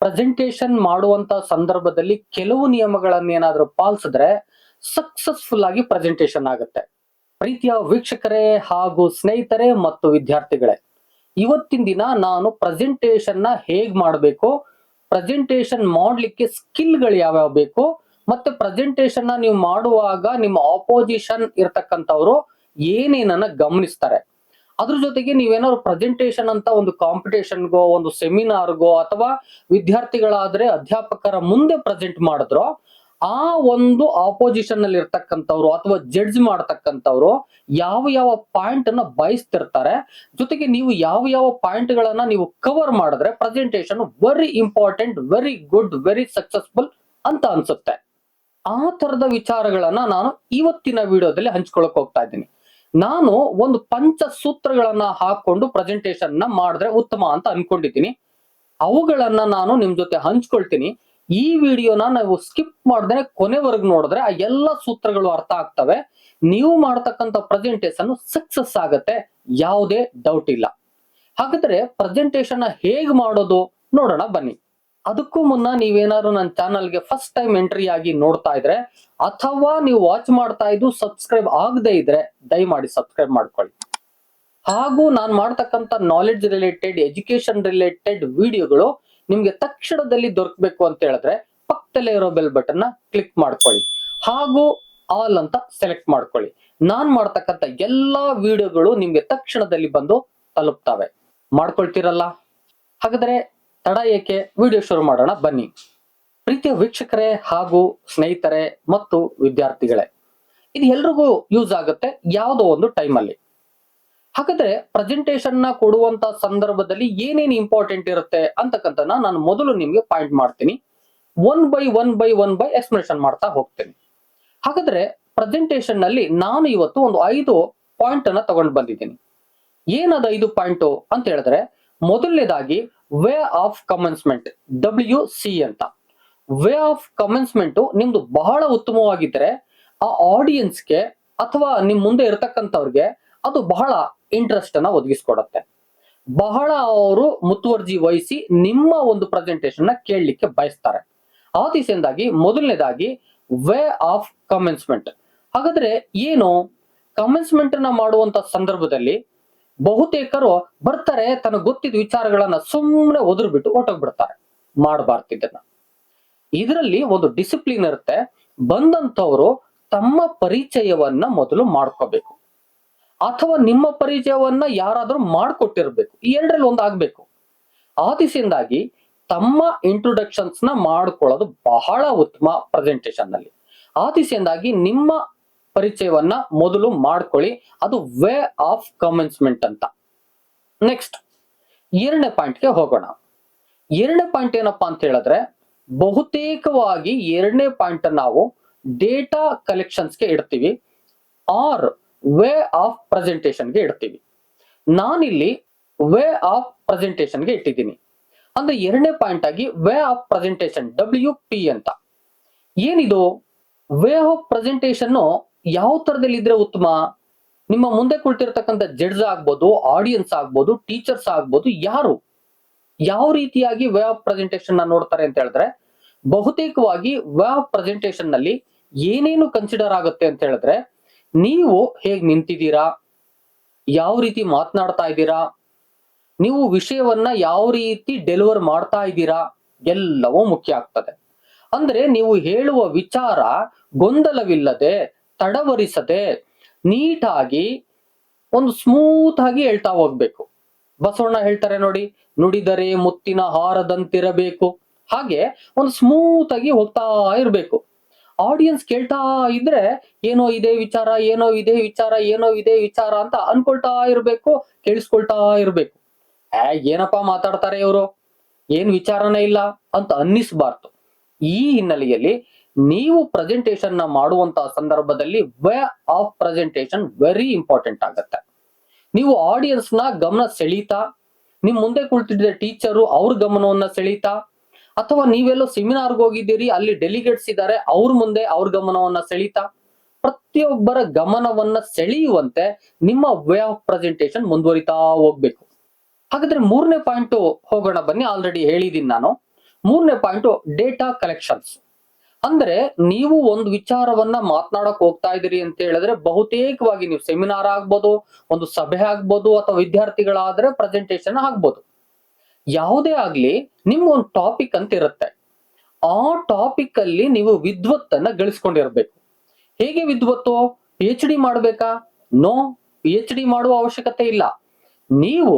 Presentation ಮಾಡುವಂತ ಸಂದರ್ಭದಲ್ಲಿ ಕೆಲವು ನಿಯಮಗಳನ್ನ ಏನಾದ್ರೂ ಪಾಲಿಸಿದ್ರೆ ಸಕ್ಸಸ್ಫುಲ್ ಆಗಿ ಪ್ರೆಸೆಂಟೇಶನ್ ಆಗುತ್ತೆ. ಪ್ರೀತಿಯ ವೀಕ್ಷಕರೇ ಹಾಗೂ ಸ್ನೇಹಿತರೆ ಮತ್ತು ವಿದ್ಯಾರ್ಥಿಗಳೇ, ಇವತ್ತಿನ ದಿನ ನಾನು ಪ್ರೆಸೆಂಟೇಶನ್ನ ಹೇಗ್ ಮಾಡಬೇಕು ಪ್ರೆಸೆಂಟೇಶನ್ ಮಾಡ್ಲಿಕ್ಕೆ ಸ್ಕಿಲ್ಗಳು ಯಾವ್ಯಾವ ಬೇಕು, ಮತ್ತೆ ಪ್ರೆಸೆಂಟೇಶನ್ನ ನೀವು ಮಾಡುವಾಗ ನಿಮ್ಮ ಆಪೋಸಿಷನ್ ಇರ್ತಕ್ಕಂಥವ್ರು ಏನೇನನ್ನ ಗಮನಿಸ್ತಾರೆ. ಅದ್ರ ಜೊತೆಗೆ ನೀವೇನಾದ್ರು ಪ್ರೆಸೆಂಟೇಶನ್ ಅಂತ ಒಂದು ಕಾಂಪಿಟೇಷನ್ಗೋ ಒಂದು ಸೆಮಿನಾರ್ಗೋ ಅಥವಾ ವಿದ್ಯಾರ್ಥಿಗಳಾದ್ರೆ ಅಧ್ಯಾಪಕರ ಮುಂದೆ ಪ್ರೆಸೆಂಟ್ ಮಾಡಿದ್ರೋ, ಆ ಒಂದು ಆಪೋಸಿಷನ್ನಲ್ಲಿ ಇರ್ತಕ್ಕಂಥವ್ರು ಅಥವಾ ಜಡ್ಜ್ ಮಾಡ್ತಕ್ಕಂಥವ್ರು ಯಾವ ಯಾವ ಪಾಯಿಂಟ್ ಅನ್ನ ಬಯಸ್ತಿರ್ತಾರೆ. ಜೊತೆಗೆ ನೀವು ಯಾವ ಯಾವ ಪಾಯಿಂಟ್ ಗಳನ್ನ ನೀವು ಕವರ್ ಮಾಡಿದ್ರೆ presentation very important very good very successful ಅಂತ ಅನ್ಸುತ್ತೆ. ಆ ತರದ ವಿಚಾರಗಳನ್ನ ನಾನು ಇವತ್ತಿನ ವಿಡಿಯೋದಲ್ಲಿ ಹಂಚ್ಕೊಳಕ್ ಹೋಗ್ತಾ ಇದ್ದೀನಿ. ನಾನು ಒಂದು ಪಂಚ ಸೂತ್ರಗಳನ್ನ ಹಾಕೊಂಡು ಪ್ರೆಸೆಂಟೇಶನ್ನ ಮಾಡಿದ್ರೆ ಉತ್ತಮ ಅಂತ ಅನ್ಕೊಂಡಿದ್ದೀನಿ. ಅವುಗಳನ್ನ ನಾನು ನಿಮ್ ಜೊತೆ ಹಂಚ್ಕೊಳ್ತೀನಿ. ಈ ವಿಡಿಯೋನ ನಾವು ಸ್ಕಿಪ್ ಮಾಡಿದ್ರೆ ಕೊನೆವರೆಗೂ ನೋಡಿದ್ರೆ ಆ ಎಲ್ಲ ಸೂತ್ರಗಳು ಅರ್ಥ ಆಗ್ತವೆ. ನೀವು ಮಾಡ್ತಕ್ಕಂಥ ಪ್ರೆಸೆಂಟೇಶನ್ ಸಕ್ಸಸ್ ಆಗತ್ತೆ, ಯಾವುದೇ ಡೌಟ್ ಇಲ್ಲ. ಹಾಗಾದ್ರೆ ಪ್ರೆಸೆಂಟೇಶನ್ ಹೇಗ್ ಮಾಡೋದು? ನೋಡೋಣ ಬನ್ನಿ. ಅದಕ್ಕೂ ಮುನ್ನ ನೀವೇನಾದ್ರು ನನ್ನ ಚಾನಲ್ಗೆ ಫಸ್ಟ್ ಟೈಮ್ ಎಂಟ್ರಿ ಆಗಿ ನೋಡ್ತಾ ಇದ್ರೆ, ಅಥವಾ ನೀವು ವಾಚ್ ಮಾಡ್ತಾ ಇದ್ದು ಸಬ್ಸ್ಕ್ರೈಬ್ ಆಗದೆ ಇದ್ರೆ ದಯಮಾಡಿ ಸಬ್ಸ್ಕ್ರೈಬ್ ಮಾಡ್ಕೊಳ್ಳಿ. ಹಾಗೂ ನಾನು ಮಾಡ್ತಕ್ಕಂಥ ನಾಲೆಡ್ಜ್ ರಿಲೇಟೆಡ್ ಎಜುಕೇಶನ್ ರಿಲೇಟೆಡ್ ವಿಡಿಯೋಗಳು ನಿಮ್ಗೆ ತಕ್ಷಣದಲ್ಲಿ ದೊರಕಬೇಕು ಅಂತ ಹೇಳಿದ್ರೆ ಪಕ್ಕದಲ್ಲೇ ಇರೋ ಬೆಲ್ ಬಟನ್ ಕ್ಲಿಕ್ ಮಾಡ್ಕೊಳ್ಳಿ. ಹಾಗೂ ಆಲ್ ಅಂತ ಸೆಲೆಕ್ಟ್ ಮಾಡ್ಕೊಳ್ಳಿ. ನಾನ್ ಮಾಡ್ತಕ್ಕಂಥ ಎಲ್ಲಾ ವಿಡಿಯೋಗಳು ನಿಮ್ಗೆ ತಕ್ಷಣದಲ್ಲಿ ಬಂದು ತಲುಪ್ತವೆ. ಮಾಡ್ಕೊಳ್ತೀರಲ್ಲ? ಹಾಗಾದ್ರೆ ತಡ ಏಕೆ? ವಿಡಿಯೋ ಶುರು ಮಾಡೋಣ, ಬನ್ನಿ. ಪ್ರೀತಿಯ ವೀಕ್ಷಕರೇ ಹಾಗೂ ಸ್ನೇಹಿತರೆ ಮತ್ತು ವಿದ್ಯಾರ್ಥಿಗಳೇ, ಇದು ಎಲ್ರಿಗೂ ಯೂಸ್ ಆಗುತ್ತೆ ಯಾವುದೋ ಒಂದು ಟೈಮಲ್ಲಿ. ಹಾಗಾದ್ರೆ ಪ್ರೆಸೆಂಟೇಷನ್ನ ಕೊಡುವಂತ ಸಂದರ್ಭದಲ್ಲಿ ಏನೇನು ಇಂಪಾರ್ಟೆಂಟ್ ಇರುತ್ತೆ ಅಂತಕ್ಕಂಥ ನಾನು ಮೊದಲು ನಿಮ್ಗೆ ಪಾಯಿಂಟ್ ಮಾಡ್ತೀನಿ. One by one by one by explanation ಮಾಡ್ತಾ ಹೋಗ್ತೀನಿ. ಹಾಗಾದ್ರೆ ಪ್ರೆಸೆಂಟೇಷನ್ನಲ್ಲಿ ನಾನು ಇವತ್ತು ಒಂದು ಐದು ಪಾಯಿಂಟ್ ಅನ್ನ ತಗೊಂಡು ಬಂದಿದ್ದೀನಿ. ಏನದ ಐದು ಪಾಯಿಂಟ್ ಅಂತ ಹೇಳಿದ್ರೆ, ಮೊದಲನೇದಾಗಿ way of commencement W C ಅಂತ. ವೇ ಆಫ್ ಕಮನ್ಸ್ಮೆಂಟ್ ನಿಮ್ದು ಬಹಳ ಉತ್ತಮವಾಗಿದ್ರೆ ಆ ಆಡಿಯನ್ಸ್ಗೆ ಅಥವಾ ನಿಮ್ ಮುಂದೆ ಇರತಕ್ಕಂಥವ್ರಿಗೆ ಅದು ಬಹಳ ಇಂಟ್ರೆಸ್ಟ್ ಅನ್ನ ಒದಗಿಸ್ಕೊಡತ್ತೆ. ಬಹಳ ಅವರು ಮುತುವರ್ಜಿ ವಹಿಸಿ ನಿಮ್ಮ ಒಂದು ಪ್ರೆಸೆಂಟೇಶನ್ನ ಕೇಳಲಿಕ್ಕೆ ಬಯಸ್ತಾರೆ. ಆ ದಿಸೆಯಿಂದಾಗಿ ಮೊದಲನೇದಾಗಿ ವೇ ಆಫ್ ಕಮೆನ್ಸ್ಮೆಂಟ್ ಹಾಗಾದ್ರೆ ಏನು? ಕಮೆನ್ಸ್ಮೆಂಟ್ನ ಮಾಡುವಂತ ಸಂದರ್ಭದಲ್ಲಿ ಬಹುತೇಕರು ಬರ್ತಾರೆ ತನಗೆ ಗೊತ್ತಿದ್ದ ವಿಚಾರಗಳನ್ನ ಸುಮ್ಮನೆ ಒದರ್ಬಿಟ್ಟು ಹೊಟ್ಟೋಗ್ಬಿಡ್ತಾರೆ ಮಾಡಬಾರ್ದು ಇದನ್ನ. ಇದರಲ್ಲಿ ಒಂದು ಡಿಸಿಪ್ಲಿನ್ ಇರುತ್ತೆ ಬಂದಂತವರು ತಮ್ಮ ಪರಿಚಯವನ್ನ ಮೊದಲು ಮಾಡ್ಕೋಬೇಕು. ಅಥವಾ ನಿಮ್ಮ ಪರಿಚಯವನ್ನ ಯಾರಾದ್ರೂ ಮಾಡ್ಕೊಟ್ಟಿರ್ಬೇಕು, ಈ ಎರಡರಲ್ಲಿ ಒಂದು ಆಗ್ಬೇಕು. ಆ ದಿಸೆಯಿಂದಾಗಿ ತಮ್ಮ ಇಂಟ್ರೊಡಕ್ಷನ್ಸ್ನ ಮಾಡ್ಕೊಳ್ಳೋದು ಬಹಳ ಉತ್ತಮ ಪ್ರೆಸೆಂಟೇಶನ್ನಲ್ಲಿ. ಆ ದಿಸೆಯಿಂದಾಗಿ ನಿಮ್ಮ ಪರಿಚಯವನ್ನ ಮೊದಲು ಮಾಡ್ಕೊಳ್ಳಿ. ಅದು ವೇ ಆಫ್ ಕಮೆನ್ಸ್ಮೆಂಟ್ ಅಂತ. ನೆಕ್ಸ್ಟ್, ಎರಡನೇ ಪಾಯಿಂಟ್ಗೆ ಹೋಗೋಣ. ಎರಡನೇ ಪಾಯಿಂಟ್ ಏನಪ್ಪಾ ಅಂತ ಹೇಳಿದ್ರೆ, ಬಹುತೇಕವಾಗಿ ಎರಡನೇ ಪಾಯಿಂಟ್ ನಾವು ಡೇಟಾ ಕಲೆಕ್ಷನ್ಸ್ಗೆ ಇಡ್ತೀವಿ, ಆರ್ ವೇ ಆಫ್ ಪ್ರೆಸೆಂಟೇಷನ್ಗೆ ಇಡ್ತೀವಿ. ನಾನಿಲ್ಲಿ ವೇ ಆಫ್ ಪ್ರೆಸೆಂಟೇಶನ್ಗೆ ಇಟ್ಟಿದ್ದೀನಿ. ಅಂದ್ರೆ ಎರಡನೇ ಪಾಯಿಂಟ್ ಆಗಿ way of presentation W P ಅಂತ. ಏನಿದು? ವೇ ಆಫ್ ಪ್ರೆಸೆಂಟೇಶನ್ ಯಾವ ತರದಲ್ಲಿ ಇದ್ರೆ ಉತ್ತಮ? ನಿಮ್ಮ ಮುಂದೆ ಕುಳಿತಿರ್ತಕ್ಕಂಥ ಜಡ್ಜ್ ಆಗ್ಬೋದು ಆಡಿಯನ್ಸ್ ಆಗ್ಬೋದು ಟೀಚರ್ಸ್ ಆಗ್ಬೋದು, ಯಾರು? ಯಾವ ರೀತಿಯಾಗಿ ವೇ ಆಫ್ ಪ್ರೆಸೆಂಟೇಶನ್ ನೋಡ್ತಾರೆ ಅಂತ ಹೇಳಿದ್ರೆ, ಬಹುತೇಕವಾಗಿ ವೇ ಆಫ್ ಪ್ರೆಸೆಂಟೇಶನ್ನಲ್ಲಿ ಏನೇನು ಕನ್ಸಿಡರ್ ಆಗುತ್ತೆ ಅಂತ ಹೇಳಿದ್ರೆ, ನೀವು ಹೇಗ್ ನಿಂತಿದ್ದೀರಾ? ಯಾವ ರೀತಿ ಮಾತನಾಡ್ತಾ ಇದ್ದೀರಾ? ನೀವು ವಿಷಯವನ್ನ ಯಾವ ರೀತಿ ಡೆಲಿವರ್ ಮಾಡ್ತಾ ಇದ್ದೀರಾ? ಎಲ್ಲವೂ ಮುಖ್ಯ ಆಗ್ತದೆ. ಅಂದ್ರೆ ನೀವು ಹೇಳುವ ವಿಚಾರ ಗೊಂದಲವಿಲ್ಲದೆ ತಡವರಿಸದೆ ನೀಟಾಗಿ ಒಂದು ಸ್ಮೂತ್ ಆಗಿ ಹೇಳ್ತಾ ಹೋಗ್ಬೇಕು. ಬಸವಣ್ಣ ಹೇಳ್ತಾರೆ ನೋಡಿ, ನುಡಿದರೆ ಮುತ್ತಿನ ಹಾರದಂತಿರಬೇಕು. ಹಾಗೆ ಒಂದು ಸ್ಮೂತ್ ಆಗಿ ಹೋಗ್ತಾ ಇರಬೇಕು. ಆಡಿಯನ್ಸ್ ಕೇಳ್ತಾ ಇದ್ರೆ, ಏನೋ ಇದೇ ವಿಚಾರ, ಏನೋ ಇದೇ ವಿಚಾರ, ಏನೋ ಇದೇ ವಿಚಾರ ಅಂತ ಅನ್ಕೊಳ್ತಾ ಇರ್ಬೇಕು, ಕೇಳಿಸ್ಕೊಳ್ತಾ ಇರ್ಬೇಕು. ಆ ಏನಪ್ಪಾ ಮಾತಾಡ್ತಾರೆ ಇವರು? ಏನ್ ವಿಚಾರನೇ ಇಲ್ಲ ಅಂತ ಅನ್ನಿಸ್ಬಾರ್ದು. ಈ ಹಿನ್ನೆಲೆಯಲ್ಲಿ ನೀವು ಪ್ರೆಸೆಂಟೇಷನ್ನ ಮಾಡುವಂತಹ ಸಂದರ್ಭದಲ್ಲಿ way of presentation very important ಆಗತ್ತೆ. ನೀವು ಆಡಿಯನ್ಸ್ನ ಗಮನ ಸೆಳೀತಾ, ನಿಮ್ ಮುಂದೆ ಕುಳಿತಿದ್ದ ಟೀಚರು ಅವ್ರ ಗಮನವನ್ನ ಸೆಳೀತಾ, ಅಥವಾ ನೀವೆಲ್ಲೋ ಸೆಮಿನಾರ್ಗೆ ಹೋಗಿದ್ದೀರಿ, ಅಲ್ಲಿ ಡೆಲಿಗೇಟ್ಸ್ ಇದ್ದಾರೆ, ಅವ್ರ ಮುಂದೆ ಅವ್ರ ಗಮನವನ್ನ ಸೆಳೀತಾ, ಪ್ರತಿಯೊಬ್ಬರ ಗಮನವನ್ನ ಸೆಳೆಯುವಂತೆ ನಿಮ್ಮ ವೇ ಆಫ್ ಪ್ರೆಸೆಂಟೇಷನ್ ಮುಂದುವರಿತಾ ಹೋಗ್ಬೇಕು. ಹಾಗಾದ್ರೆ ಮೂರನೇ ಪಾಯಿಂಟ್ ಹೋಗೋಣ ಬನ್ನಿ ಆಲ್ರೆಡಿ ಹೇಳಿದೀನಿ ನಾನು. ಮೂರನೇ ಪಾಯಿಂಟ್ ಡೇಟಾ ಕಲೆಕ್ಷನ್ಸ್ ಅಂದ್ರೆ ನೀವು ಒಂದು ವಿಚಾರವನ್ನ ಮಾತನಾಡಕ್ ಹೋಗ್ತಾ ಇದೀರಿ ಅಂತ ಹೇಳಿದ್ರೆ ಬಹುತೇಕವಾಗಿ ನೀವು ಸೆಮಿನಾರ್ ಆಗ್ಬೋದು, ಒಂದು ಸಭೆ ಆಗ್ಬೋದು ಅಥವಾ ವಿದ್ಯಾರ್ಥಿಗಳಾದ್ರೆ ಪ್ರೆಸೆಂಟೇಶನ್ ಆಗ್ಬೋದು. ಯಾವುದೇ ಆಗ್ಲಿ ನಿಮ್ಗೊಂದು ಟಾಪಿಕ್ ಅಂತ ಇರುತ್ತೆ. ಆ ಟಾಪಿಕ್ ಅಲ್ಲಿ ನೀವು ವಿದ್ವತ್ತನ್ನ ಗಳಿಸ್ಕೊಂಡಿರ್ಬೇಕು. ಹೇಗೆ ವಿದ್ವತ್ತು? ಪಿ ಎಚ್ ಡಿ ಮಾಡ್ಬೇಕಾ? ನೋ ಪಿ ಎಚ್ ಡಿ ಮಾಡುವ ಅವಶ್ಯಕತೆ ಇಲ್ಲ. ನೀವು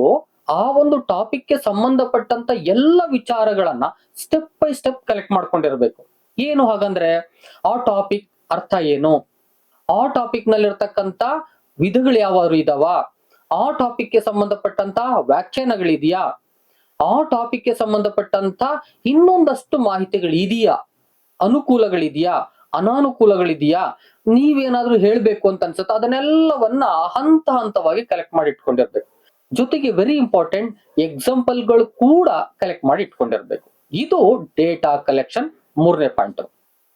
ಆ ಒಂದು ಟಾಪಿಕ್ಗೆ ಸಂಬಂಧಪಟ್ಟಂತ ಎಲ್ಲ ವಿಚಾರಗಳನ್ನ ಸ್ಟೆಪ್ ಬೈ ಸ್ಟೆಪ್ ಕಲೆಕ್ಟ್ ಮಾಡ್ಕೊಂಡಿರ್ಬೇಕು. ಏನು ಹಾಗಂದ್ರೆ ಆ ಟಾಪಿಕ್ ಅರ್ಥ ಏನು? ಆ ಟಾಪಿಕ್ ನಲ್ಲಿರ್ತಕ್ಕಂತ ವಿಧಗಳು ಯಾವ ಇದಾವ? ಆ ಟಾಪಿಕ್ಗೆ ಸಂಬಂಧಪಟ್ಟಂತ ವ್ಯಾಖ್ಯಾನಗಳಿದೆಯಾ? ಆ ಟಾಪಿಕ್ಗೆ ಸಂಬಂಧಪಟ್ಟಂತ ಇನ್ನೊಂದಷ್ಟು ಮಾಹಿತಿಗಳು ಇದೆಯಾ? ಅನುಕೂಲಗಳಿದೆಯಾ? ಅನಾನುಕೂಲಗಳಿದೆಯಾ? ನೀವೇನಾದ್ರೂ ಹೇಳ್ಬೇಕು ಅಂತ ಅನ್ಸುತ್ತೆ? ಅದನ್ನೆಲ್ಲವನ್ನ ಹಂತ ಹಂತವಾಗಿ ಕಲೆಕ್ಟ್ ಮಾಡಿ ಇಟ್ಕೊಂಡಿರ್ಬೇಕು. ಜೊತೆಗೆ ವೆರಿ ಇಂಪಾರ್ಟೆಂಟ್ ಎಕ್ಸಾಂಪಲ್ಗಳು ಕೂಡ ಕಲೆಕ್ಟ್ ಮಾಡಿ ಇಟ್ಕೊಂಡಿರ್ಬೇಕು. ಇದು ಡೇಟಾ ಕಲೆಕ್ಷನ್ ಮೂರನೇ ಪಾಯಿಂಟ್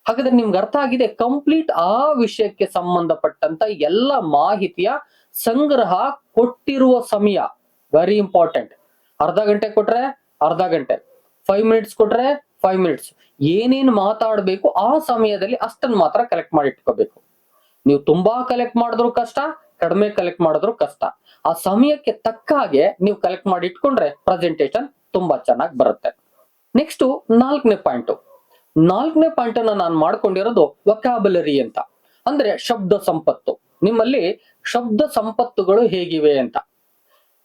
ಹಾಗಾದ್ರೆ ನಿಮ್ಗೆ ಅರ್ಥ ಆಗಿದೆ ಕಂಪ್ಲೀಟ್ ಆ ವಿಷಯಕ್ಕೆ ಸಂಬಂಧಪಟ್ಟಂತ ಎಲ್ಲ ಮಾಹಿತಿಯ ಸಂಗ್ರಹ ಕೊಟ್ಟಿರುವ ಸಮಯ. ವೆರಿ ಇಂಪಾರ್ಟೆಂಟ್ ಅರ್ಧ ಗಂಟೆ ಕೊಟ್ರೆ ಅರ್ಧ ಗಂಟೆ. ಫೈವ್ ಮಿನಿಟ್ಸ್ ಕೊಟ್ರೆ ಫೈವ್ ಮಿನಿಟ್ಸ್ ಏನೇನ್ ಮಾತಾಡಬೇಕು ಆ ಸಮಯದಲ್ಲಿ ಅಷ್ಟನ್ನ ಮಾತ್ರ ಕಲೆಕ್ಟ್ ಮಾಡಿ ಇಟ್ಕೋಬೇಕು. ನೀವು ತುಂಬಾ ಕಲೆಕ್ಟ್ ಮಾಡಿದ್ರು ಕಷ್ಟ, ಕಡಿಮೆ ಕಲೆಕ್ಟ್ ಮಾಡಿದ್ರು ಕಷ್ಟ. ಆ ಸಮಯಕ್ಕೆ ತಕ್ಕ ಹಾಗೆ ನೀವು ಕಲೆಕ್ಟ್ ಮಾಡಿ ಇಟ್ಕೊಂಡ್ರೆ ಪ್ರೆಸೆಂಟೇಶನ್ ತುಂಬಾ ಚೆನ್ನಾಗಿ ಬರುತ್ತೆ. ನೆಕ್ಸ್ಟ್ ನಾಲ್ಕನೇ ಪಾಯಿಂಟ್ ನಾಲ್ಕನೇ ಪಾಯಿಂಟ್ ಅನ್ನ ನಾನು ಮಾಡ್ಕೊಂಡಿರೋದು ವಕಾಬಲರಿ ಅಂತ. ಅಂದ್ರೆ ಶಬ್ದ ಸಂಪತ್ತು. ನಿಮ್ಮಲ್ಲಿ ಶಬ್ದ ಸಂಪತ್ತುಗಳು ಹೇಗಿವೆ ಅಂತ.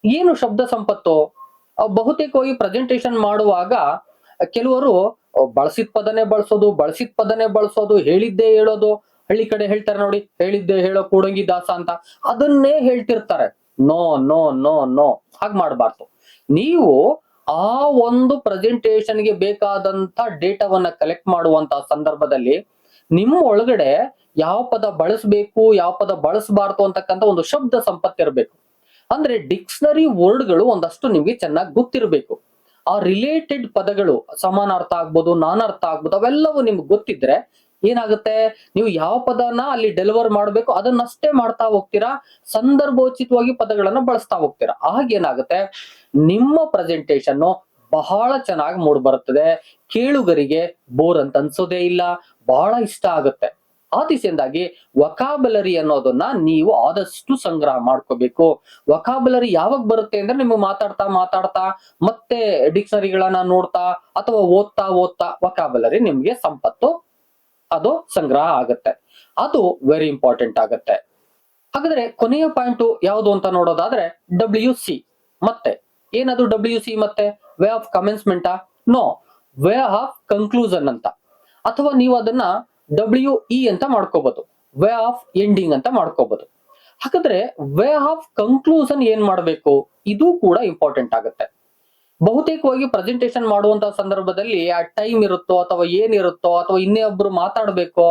ಏನು ಶಬ್ದ ಸಂಪತ್ತು? ಬಹುತೇಕವಾಗಿ ಪ್ರೆಸೆಂಟೇಶನ್ ಮಾಡುವಾಗ ಕೆಲವರು ಬಳಸಿದ ಪದನೇ ಬಳಸೋದು, ಬಳಸಿದ ಪದನೇ ಬಳಸೋದು, ಹೇಳಿದ್ದೇ ಹೇಳೋದು. ಹಳ್ಳಿ ಕಡೆ ಹೇಳ್ತಾರೆ ನೋಡಿ, ಹೇಳಿದ್ದೆ ಹೇಳೋ ಕೂಡಂಗಿ ದಾಸ ಅಂತ. ಅದನ್ನೇ ಹೇಳ್ತಿರ್ತಾರೆ. No no no no. ಹಾಗೆ ಮಾಡಬಾರ್ದು. ನೀವು ಆ ಒಂದು ಪ್ರೆಸೆಂಟೇಶನ್ಗೆ ಬೇಕಾದಂತ ಡೇಟಾವನ್ನ ಕಲೆಕ್ಟ್ ಮಾಡುವಂತ ಸಂದರ್ಭದಲ್ಲಿ ನಿಮ್ಮ ಒಳಗಡೆ ಯಾವ ಪದ ಬಳಸಬೇಕು, ಯಾವ ಪದ ಬಳಸಬಾರ್ದು ಅಂತಕ್ಕಂಥ ಒಂದು ಶಬ್ದ ಸಂಪತ್ತಿರಬೇಕು. ಅಂದ್ರೆ ಡಿಕ್ಷನರಿ ವರ್ಡ್ಗಳು ಒಂದಷ್ಟು ನಿಮಗೆ ಚೆನ್ನಾಗಿ ಗೊತ್ತಿರಬೇಕು. ಆ ರಿಲೇಟೆಡ್ ಪದಗಳು ಸಮಾನಾರ್ಥ ಆಗ್ಬೋದು, ನಾನಾರ್ಥ ಆಗ್ಬೋದು, ಅವೆಲ್ಲವೂ ನಿಮ್ಗೆ ಗೊತ್ತಿದ್ರೆ ಏನಾಗುತ್ತೆ? ನೀವು ಯಾವ ಪದನ ಅಲ್ಲಿ ಡೆಲಿವರ್ ಮಾಡಬೇಕು, ಅದನ್ನಷ್ಟೇ ಮಾಡ್ತಾ ಹೋಗ್ತೀರಾ? ಸಂದರ್ಭೋಚಿತವಾಗಿ ಪದಗಳನ್ನ ಬಳಸ್ತಾ ಹೋಗ್ತೀರಾ? ಹಾಗೇನಾಗುತ್ತೆ ನಿಮ್ಮ ಪ್ರೆಸೆಂಟೇಶನ್ ಬಹಳ ಚೆನ್ನಾಗಿ ಮೂಡ್ ಬರುತ್ತದೆ. ಕೇಳುಗರಿಗೆ ಬೋರ್ ಅಂತ ಅನ್ಸೋದೇ ಇಲ್ಲ. ಬಹಳ ಇಷ್ಟ ಆಗುತ್ತೆ. ಆ ದಿಸೆಯಿಂದಾಗಿ ವಕಾಬಲರಿ ಅನ್ನೋದನ್ನ ನೀವು ಆದಷ್ಟು ಸಂಗ್ರಹ ಮಾಡ್ಕೋಬೇಕು. ವಕಾಬಲರಿ ಯಾವಾಗ ಬರುತ್ತೆ ಅಂದ್ರೆ ನಿಮ್ಗೆ ಮಾತಾಡ್ತಾ ಮಾತಾಡ್ತಾ, ಮತ್ತೆ ಡಿಕ್ಷನರಿಗಳನ್ನ ನೋಡ್ತಾ ಅಥವಾ ಓದ್ತಾ ಓದ್ತಾ ವಕಾಬಲರಿ ನಿಮ್ಗೆ ಸಂಪತ್ತು ಅದು ಸಂಗ್ರಹ ಆಗುತ್ತೆ. ಅದು ವೆರಿ ಇಂಪಾರ್ಟೆಂಟ್ ಆಗುತ್ತೆ. ಹಾಗಾದ್ರೆ ಕೊನೆಯ ಪಾಯಿಂಟ್ ಯಾವುದು ಅಂತ ನೋಡೋದಾದ್ರೆ ಡಬ್ಲ್ಯೂ ಸಿ ಮತ್ತೆ ಏನದು ಡಬ್ಲ್ಯೂ ಸಿ ಮತ್ತೆ? Way of commencement no way of conclusion ಅಂತ. ಅಥವಾ ನೀವು ಅದನ್ನ ಡಬ್ಲ್ಯೂ ಇ ಅಂತ ಮಾಡ್ಕೋಬಹುದು ವೇ ಆಫ್ ಎಂಡಿಂಗ್ ಅಂತ ಮಾಡ್ಕೋಬಹುದು ಹಾಗಾದ್ರೆ ವೇ ಆಫ್ ಕನ್ಕ್ಲೂಷನ್ ಏನ್ ಮಾಡಬೇಕು? ಇದು ಕೂಡ ಇಂಪಾರ್ಟೆಂಟ್ ಆಗುತ್ತೆ. ಬಹುತೇಕವಾಗಿ ಪ್ರೆಸೆಂಟೇಶನ್ ಮಾಡುವಂತ ಸಂದರ್ಭದಲ್ಲಿ ಆ ಟೈಮ್ ಇರುತ್ತೋ ಅಥವಾ ಏನಿರುತ್ತೋ ಅಥವಾ ಇನ್ನೇ ಒಬ್ರು ಮಾತಾಡ್ಬೇಕೋ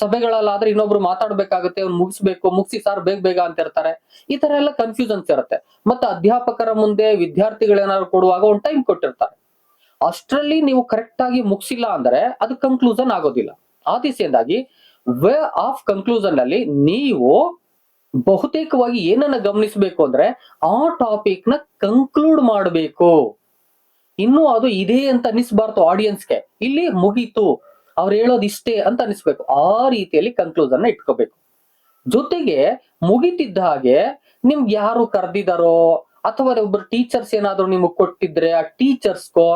ಸಭೆಗಳಲ್ಲಾದ್ರೆ ಇನ್ನೊಬ್ರು ಮಾತಾಡ್ಬೇಕಾಗುತ್ತೆ, ಅವ್ನು ಮುಗಿಸ್ಬೇಕು, ಮುಗಿಸಿ ಸಾರ್ ಬೇಗ ಬೇಗ ಅಂತ ಇರ್ತಾರೆ. ಈ ತರ ಎಲ್ಲ ಕನ್ಫ್ಯೂಸನ್ಸ್ ಇರುತ್ತೆ. ಮತ್ತೆ ಅಧ್ಯಾಪಕರ ಮುಂದೆ ವಿದ್ಯಾರ್ಥಿಗಳೇನಾದ್ರು ಕೊಡುವಾಗ ಒಂದು ಟೈಮ್ ಕೊಟ್ಟಿರ್ತಾರೆ. ಅಷ್ಟರಲ್ಲಿ ನೀವು ಕರೆಕ್ಟ್ ಆಗಿ ಮುಗಿಸಿಲ್ಲ ಅಂದ್ರೆ ಅದು ಕನ್ಕ್ಲೂಷನ್ ಆಗೋದಿಲ್ಲ. ಆ ದಿಸೆಯಿಂದಾಗಿ ವೇ ಆಫ್ ಕನ್ಕ್ಲೂಷನ್ ಅಲ್ಲಿ ನೀವು ಬಹುತೇಕವಾಗಿ ಏನನ್ನ ಗಮನಿಸಬೇಕು ಅಂದ್ರೆ ಆ ಟಾಪಿಕ್ನ ಕನ್ಕ್ಲೂಡ್ ಮಾಡಬೇಕು. ಇನ್ನು ಅದು ಇದೆ ಅಂತ ಅನಿಸ್ಬಾರ್ದು ಆಡಿಯನ್ಸ್ಗೆ ಇಲ್ಲಿ ಮುಗೀತು. ಅವ್ರು ಹೇಳೋದು ಇಷ್ಟೇ ಅಂತ ಅನಿಸ್ಬೇಕು. ಆ ರೀತಿಯಲ್ಲಿ ಕನ್ಕ್ಲೂಷನ್ ಇಟ್ಕೋಬೇಕು. ಜೊತೆಗೆ ಮುಗಿತಿದ್ದ ಹಾಗೆ ನಿಮ್ಗೆ ಯಾರು ಕರೆದಿದಾರೋ ಅಥವಾ ಒಬ್ರು ಟೀಚರ್ಸ್ ಏನಾದ್ರು ನಿಮಗೆ ಕೊಟ್ಟಿದ್ರೆ ಆ ಟೀಚರ್ಸ್ಗೋ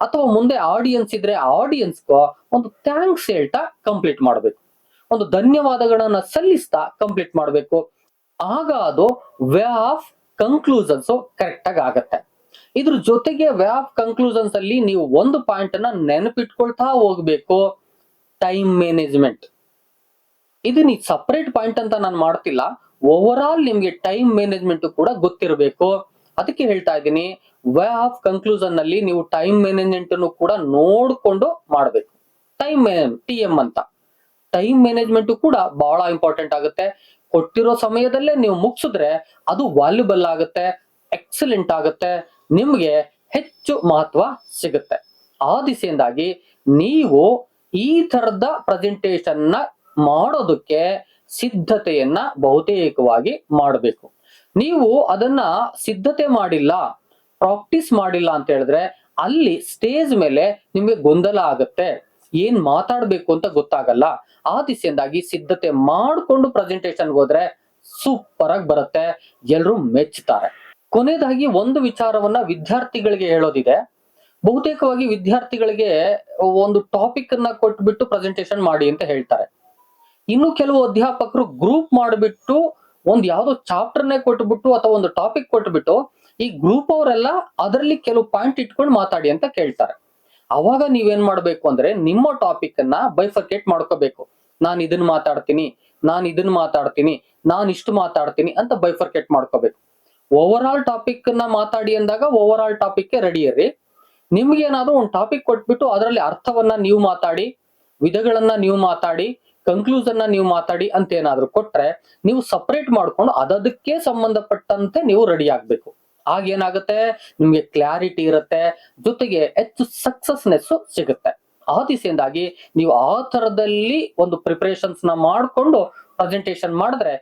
ಅಥವಾ ಮುಂದೆ ಆಡಿಯನ್ಸ್ ಇದ್ರೆ ಆಡಿಯನ್ಸ್ಗೋ ಒಂದು ಥ್ಯಾಂಕ್ಸ್ ಹೇಳ್ತಾ ಕಂಪ್ಲೀಟ್ ಮಾಡಬೇಕು. ಒಂದು ಧನ್ಯವಾದಗಳನ್ನ ಸಲ್ಲಿಸ್ತಾ ಕಂಪ್ಲೀಟ್ ಮಾಡಬೇಕು. ಆಗ ಅದು ವೇ ಆಫ್ ಕನ್ಕ್ಲೂಷನ್ಸ್ ಕರೆಕ್ಟ್ ಆಗಿ ಆಗತ್ತೆ. ಇದ್ರ ಜೊತೆಗೆ ವೇ ಆಫ್ ಕನ್ಕ್ಲೂಷನ್ಸ್ ಅಲ್ಲಿ ನೀವು ಒಂದು ಪಾಯಿಂಟ್ ಅನ್ನ ನೆನಪಿಟ್ಕೊಳ್ತಾ ಹೋಗ್ಬೇಕು. ಟೈಮ್ ಮ್ಯಾನೇಜ್ಮೆಂಟ್ ಇದು ನೀವು ಸಪರೇಟ್ ಪಾಯಿಂಟ್ ಅಂತ ನಾನು ಮಾಡ್ತಿಲ್ಲ. ಓವರ್ ಆಲ್ ನಿಮ್ಗೆ ಟೈಮ್ ಮ್ಯಾನೇಜ್ಮೆಂಟ್ ಕೂಡ ಗೊತ್ತಿರಬೇಕು. ಅದಕ್ಕೆ ಹೇಳ್ತಾ ಇದ್ದೀನಿ ವೇ ಆಫ್ ಕನ್ಕ್ಲೂಷನ್ನಲ್ಲಿ ನೀವು ಟೈಮ್ ಮ್ಯಾನೇಜ್ಮೆಂಟ್ ಅನ್ನು ಕೂಡ ನೋಡ್ಕೊಂಡು ಮಾಡಬೇಕು. ಟೈಮ್ ಟಿ ಎಂ ಅಂತ. ಟೈಮ್ ಮ್ಯಾನೇಜ್ಮೆಂಟ್ ಕೂಡ ಬಹಳ ಇಂಪಾರ್ಟೆಂಟ್ ಆಗುತ್ತೆ. ಕೊಟ್ಟಿರೋ ಸಮಯದಲ್ಲೇ ನೀವು ಮುಗಿಸಿದ್ರೆ ಅದು ವಾಲ್ಯುಬಲ್ ಆಗುತ್ತೆ ಎಕ್ಸಲೆಂಟ್ ಆಗುತ್ತೆ, ನಿಮ್ಗೆ ಹೆಚ್ಚು ಮಹತ್ವ ಸಿಗುತ್ತೆ. ಆ ದಿಸೆಯಿಂದಾಗಿ ನೀವು ಈ ತರದ ಪ್ರೆಸೆಂಟೇಶನ್ನ ಮಾಡೋದಕ್ಕೆ ಸಿದ್ಧತೆಯನ್ನ ಬಹುತೇಕವಾಗಿ ಮಾಡಬೇಕು. ನೀವು ಅದನ್ನ ಸಿದ್ಧತೆ ಮಾಡಿಲ್ಲ ಪ್ರಾಕ್ಟೀಸ್ ಮಾಡಿಲ್ಲ ಅಂತ ಹೇಳಿದ್ರೆ ಅಲ್ಲಿ ಸ್ಟೇಜ್ ಮೇಲೆ ನಿಮಗೆ ಗೊಂದಲ ಆಗುತ್ತೆ. ಏನ್ ಮಾತಾಡ್ಬೇಕು ಅಂತ ಗೊತ್ತಾಗಲ್ಲ. ಆ ದಿಸೆಯಿಂದಾಗಿ ಸಿದ್ಧತೆ ಮಾಡ್ಕೊಂಡು ಪ್ರೆಸೆಂಟೇಶನ್ ಹೋದ್ರೆ ಸೂಪರ್ ಆಗಿ ಬರುತ್ತೆ. ಎಲ್ರು ಮೆಚ್ಚುತ್ತಾರೆ ಕೊನೆಯದಾಗಿ ಒಂದು ವಿಚಾರವನ್ನ ವಿದ್ಯಾರ್ಥಿಗಳಿಗೆ ಹೇಳೋದಿದೆ. ಬಹುತೇಕವಾಗಿ ವಿದ್ಯಾರ್ಥಿಗಳಿಗೆ ಒಂದು ಟಾಪಿಕ್ ಅನ್ನ ಕೊಟ್ಬಿಟ್ಟು ಪ್ರೆಸೆಂಟೇಶನ್ ಮಾಡಿ ಅಂತ ಹೇಳ್ತಾರೆ. ಇನ್ನು ಕೆಲವು ಅಧ್ಯಾಪಕರು ಗ್ರೂಪ್ ಮಾಡಿಬಿಟ್ಟು ಒಂದ್ ಯಾವ್ದೋ ಚಾಪ್ಟರ್ನೇ ಕೊಟ್ಬಿಟ್ಟು ಅಥವಾ ಒಂದು ಟಾಪಿಕ್ ಕೊಟ್ಬಿಟ್ಟು ಈ ಗ್ರೂಪ್ ಅವರೆಲ್ಲ ಅದರಲ್ಲಿ ಕೆಲವು ಪಾಯಿಂಟ್ ಇಟ್ಕೊಂಡು ಮಾತಾಡಿ ಅಂತ ಕೇಳ್ತಾರೆ. ಅವಾಗ ನೀವೇನ್ ಮಾಡ್ಬೇಕು ಅಂದ್ರೆ ನಿಮ್ಮ ಟಾಪಿಕ್ ಅನ್ನ ಬೈಫರ್ಕೇಟ್ ಮಾಡ್ಕೋಬೇಕು. ನಾನು ಇದನ್ನ ಮಾತಾಡ್ತೀನಿ, ನಾನು ಇದನ್ನ ಮಾತಾಡ್ತೀನಿ, ನಾನು ಇಷ್ಟು ಮಾತಾಡ್ತೀನಿ ಅಂತ ಬೈಫರ್ಕೇಟ್ ಮಾಡ್ಕೋಬೇಕು. ಓವರ್ ಆಲ್ ಟಾಪಿಕ್ನ ಮಾತಾಡಿ ಅಂದಾಗ ಓವರ್ ಆಲ್ ಟಾಪಿಕ್ ರೆಡಿ ಇರ್ರಿ. ನಿಮ್ಗೆ ಏನಾದ್ರೂ ಒಂದು ಟಾಪಿಕ್ ಕೊಟ್ಬಿಟ್ಟು ಅದರಲ್ಲಿ ಅರ್ಥವನ್ನ ನೀವು ಮಾತಾಡಿ, ವಿಧಗಳನ್ನ ನೀವು ಮಾತಾಡಿ ಕನ್ಕ್ಲೂಸನ್ನ ನೀವು ಮಾತಾಡಿ ಅಂತ ಏನಾದ್ರೂ ಕೊಟ್ರೆ ನೀವು ಸಪರೇಟ್ ಮಾಡ್ಕೊಂಡು ಅದಕ್ಕೆ ಸಂಬಂಧಪಟ್ಟಂತೆ ನೀವು ರೆಡಿ ಆಗ್ಬೇಕು. ಆಗ ಏನಾಗುತ್ತೆ ನಿಮ್ಗೆ ಕ್ಲಾರಿಟಿ ಇರುತ್ತೆ, ಜೊತೆಗೆ ಹೆಚ್ಚು ಸಕ್ಸಸ್ನೆಸ್ ಸಿಗುತ್ತೆ. ಆ ದಿಸೆಯಿಂದಾಗಿ ನೀವು ಆ ತರದಲ್ಲಿ ಒಂದು ಪ್ರಿಪರೇಷನ್ಸ್ನ ಮಾಡ್ಕೊಂಡು ಪ್ರೆಸೆಂಟೇಶನ್ ಮಾಡಿದ್ರೆ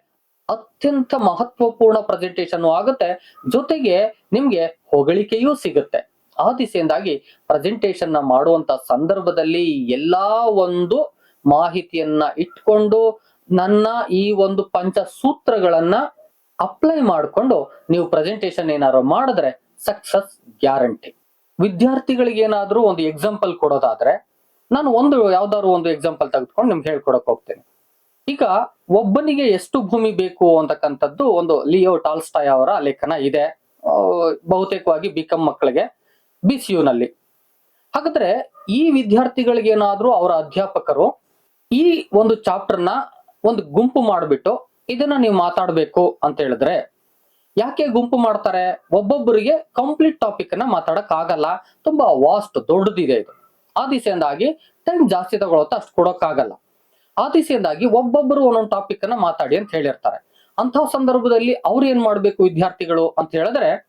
ಅತ್ಯಂತ ಮಹತ್ವಪೂರ್ಣ ಪ್ರೆಸೆಂಟೇಶನ್ ಆಗುತ್ತೆ. ಜೊತೆಗೆ ನಿಮ್ಗೆ ಹೊಗಳಿಕೆಯೂ ಸಿಗುತ್ತೆ. ಆ ದಿಸೆಯಿಂದಾಗಿ ಪ್ರೆಸೆಂಟೇಶನ್ನ ಮಾಡುವಂತ ಸಂದರ್ಭದಲ್ಲಿ ಎಲ್ಲಾ ಒಂದು ಮಾಹಿತಿಯನ್ನ ಇಟ್ಕೊಂಡು ನನ್ನ ಈ ಒಂದು ಪಂಚ ಸೂತ್ರಗಳನ್ನ ಅಪ್ಲೈ ಮಾಡಿಕೊಂಡು ನೀವು ಪ್ರೆಸೆಂಟೇಶನ್ ಏನಾದ್ರು ಮಾಡಿದ್ರೆ ಸಕ್ಸಸ್ ಗ್ಯಾರಂಟಿ ವಿದ್ಯಾರ್ಥಿಗಳಿಗೆ ಏನಾದ್ರೂ ಒಂದು ಎಕ್ಸಾಂಪಲ್ ಕೊಡೋದಾದ್ರೆ, ನಾನು ಒಂದು ಯಾವ್ದಾದ್ರು ಒಂದು ಎಕ್ಸಾಂಪಲ್ ತೆಗೆದುಕೊಂಡು ನಿಮ್ಗೆ ಹೇಳ್ಕೊಡಕ್ ಹೋಗ್ತೇನೆ. ಈಗ ಒಬ್ಬನಿಗೆ ಎಷ್ಟು ಭೂಮಿ ಬೇಕು ಅಂತಕ್ಕಂಥದ್ದು ಒಂದು ಲಿಯೋ ಟಾಲ್ಸ್ಟಾಯ್ ಅವರ ಲೇಖನ ಇದೆ. ಬಹುತೇಕವಾಗಿ ಬಿ ಕಂ ಮಕ್ಕಳಿಗೆ ಬಿ ಸಿ ನಲ್ಲಿ. ಹಾಗಾದ್ರೆ ಈ ವಿದ್ಯಾರ್ಥಿಗಳಿಗೆ ಏನಾದ್ರೂ ಅವರ ಅಧ್ಯಾಪಕರು ಈ ಒಂದು ಚಾಪ್ಟರ್ನ ಒಂದು ಗುಂಪು ಮಾಡಿಬಿಟ್ಟು ಇದನ್ನ ನೀವು ಮಾತಾಡಬೇಕು ಅಂತ ಹೇಳಿದ್ರೆ, ಯಾಕೆ ಗುಂಪು ಮಾಡ್ತಾರೆ? ಒಬ್ಬೊಬ್ಬರಿಗೆ ಕಂಪ್ಲೀಟ್ ಟಾಪಿಕ್ ಅನ್ನ ಮಾತಾಡಕ್ ಆಗಲ್ಲ. ತುಂಬಾ ವಾಸ್ಟ್ ದೊಡ್ಡದಿದೆ ಇದು. ಆ ದಿಸೆಯಿಂದಾಗಿ ಟೈಮ್ ಜಾಸ್ತಿ ತಗೊಳತ್ತ ಅಷ್ಟು ಕೊಡೋಕ್ಕಾಗಲ್ಲ ಆ ದಿಸೆಯಿಂದಾಗಿ ಒಬ್ಬೊಬ್ಬರು ಒಂದೊಂದು ಟಾಪಿಕ್ ಅನ್ನ ಮಾತಾಡಿ ಅಂತ ಹೇಳಿರ್ತಾರೆ. ಅಂತ ಸಂದರ್ಭದಲ್ಲಿ ಅವ್ರು ಏನ್ ಮಾಡ್ಬೇಕು ವಿದ್ಯಾರ್ಥಿಗಳು ಅಂತ ಹೇಳಿದ್ರೆ,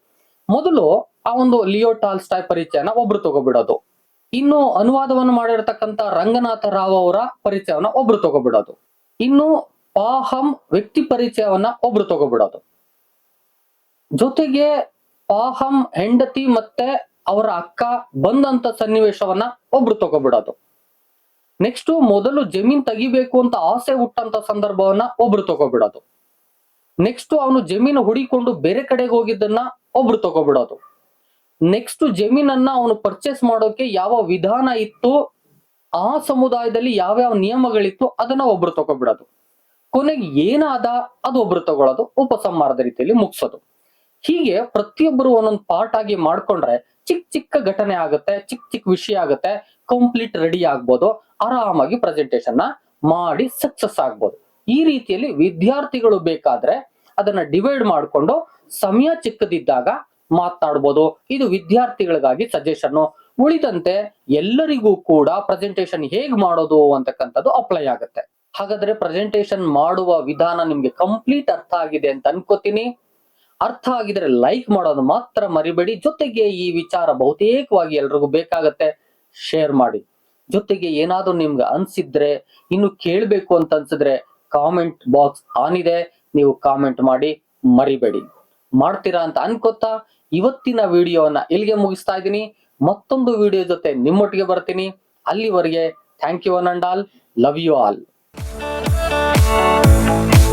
ಮೊದಲು ಆ ಒಂದು ಲಿಯೋ ಟಾಲ್ಸ್ಟಾಯ್ ಪರಿಚಯನ ಒಬ್ರು ತಗೋಬಿಡೋದು. ಇನ್ನು ಅನುವಾದವನ್ನು ಮಾಡಿರ್ತಕ್ಕಂಥ ರಂಗನಾಥ ರಾವ್ ಅವರ ಪರಿಚಯವನ್ನ ಒಬ್ರು ತಗೋಬಿಡೋದು. ಇನ್ನು ಪಾಹಂ ವ್ಯಕ್ತಿ ಪರಿಚಯವನ್ನ ಒಬ್ರು ತಗೋಬಿಡೋದು. ಜೊತೆಗೆ ಪಾಹಂ ಹೆಂಡತಿ ಮತ್ತೆ ಅವರ ಅಕ್ಕ ಬಂದಂತ ಸನ್ನಿವೇಶವನ್ನ ಒಬ್ರು ತಗೋಬಿಡೋದು. ನೆಕ್ಸ್ಟ್ ಮೊದಲು ಜಮೀನ್ ತೆಗಿಬೇಕು ಅಂತ ಆಸೆ ಹುಟ್ಟಂತ ಸಂದರ್ಭವನ್ನ ಒಬ್ರು ತಗೋಬಿಡೋದು. ನೆಕ್ಸ್ಟ್ ಅವನು ಜಮೀನು ಹುಡಿಕೊಂಡು ಬೇರೆ ಕಡೆಗೆ ಹೋಗಿದ್ದನ್ನ ಒಬ್ರು ತಗೋಬಿಡೋದು. ನೆಕ್ಸ್ಟ್ ಜಮೀನನ್ನ ಅವನು ಪರ್ಚೇಸ್ ಮಾಡೋಕೆ ಯಾವ ವಿಧಾನ ಇತ್ತು, ಆ ಸಮುದಾಯದಲ್ಲಿ ಯಾವ್ಯಾವ ನಿಯಮಗಳಿತ್ತು ಅದನ್ನ ಒಬ್ರು ತಗೋಬಿಡೋದು. ಕೊನೆಗೆ ಏನಾದ ಅದು ಒಬ್ರು ತಗೊಳ್ಳೋದು, ಉಪಸಂಹಾರದ ರೀತಿಯಲ್ಲಿ ಮುಗಿಸೋದು. ಹೀಗೆ ಪ್ರತಿಯೊಬ್ಬರು ಒಂದೊಂದು ಪಾರ್ಟ್ ಆಗಿ ಮಾಡ್ಕೊಂಡ್ರೆ ಚಿಕ್ಕ ಚಿಕ್ಕ ಘಟನೆ ಆಗುತ್ತೆ, ಚಿಕ್ಕ ಚಿಕ್ಕ ವಿಷಯ ಆಗುತ್ತೆ ಕಂಪ್ಲೀಟ್ ರೆಡಿ ಆಗ್ಬೋದು, ಆರಾಮಾಗಿ ಪ್ರೆಸೆಂಟೇಷನ್ ಮಾಡಿ ಸಕ್ಸಸ್ ಆಗ್ಬೋದು. ಈ ರೀತಿಯಲ್ಲಿ ವಿದ್ಯಾರ್ಥಿಗಳು ಬೇಕಾದ್ರೆ ಅದನ್ನ ಡಿವೈಡ್ ಮಾಡಿಕೊಂಡು ಸಮಯ ಚಿಕ್ಕದಿದ್ದಾಗ ಮಾತನಾಡ್ಬೋದು ಇದು ವಿದ್ಯಾರ್ಥಿಗಳಿಗಾಗಿ ಸಜೆಷನ್ ಉಳಿದಂತೆ ಎಲ್ಲರಿಗೂ ಕೂಡ ಪ್ರೆಸೆಂಟೇಷನ್ ಹೇಗ್ ಮಾಡೋದು ಅಂತಕ್ಕಂಥದ್ದು ಅಪ್ಲೈ ಆಗುತ್ತೆ. ಹಾಗಾದ್ರೆ ಪ್ರೆಸೆಂಟೇಶನ್ ಮಾಡುವ ವಿಧಾನ ನಿಮ್ಗೆ ಕಂಪ್ಲೀಟ್ ಅರ್ಥ ಆಗಿದೆ ಅಂತ ಅನ್ಕೋತೀನಿ. ಅರ್ಥ ಆಗಿದ್ರೆ ಲೈಕ್ ಮಾಡೋದು ಮಾತ್ರ ಮರಿಬೇಡಿ. ಜೊತೆಗೆ ಈ ವಿಚಾರ ಬಹುತೇಕವಾಗಿ ಎಲ್ರಿಗೂ ಬೇಕಾಗತ್ತೆ. ಶೇರ್ ಮಾಡಿ. ಜೊತೆಗೆ ಏನಾದ್ರೂ ನಿಮ್ಗೆ ಅನ್ಸಿದ್ರೆ, ಇನ್ನು ಕೇಳಬೇಕು ಅಂತ ಅನ್ಸಿದ್ರೆ ಕಾಮೆಂಟ್ ಬಾಕ್ಸ್ ಆನ್ ಇದೆ. ನೀವು ಕಾಮೆಂಟ್ ಮಾಡಿ ಮರಿಬೇಡಿ. ಮಾಡ್ತೀರಾ ಅಂತ ಅನ್ಕೋತಾ ಇವತ್ತಿನ ವಿಡಿಯೋವನ್ನ ಇಲ್ಲಿಗೆ ಮುಗಿಸ್ತಾ ಇದ್ದೀನಿ. ಮತ್ತೊಂದು ವಿಡಿಯೋ ಜೊತೆ ನಿಮ್ಮೊಟ್ಟಿಗೆ ಬರ್ತೀನಿ. ಅಲ್ಲಿವರೆಗೆ thank you one and all love you all Música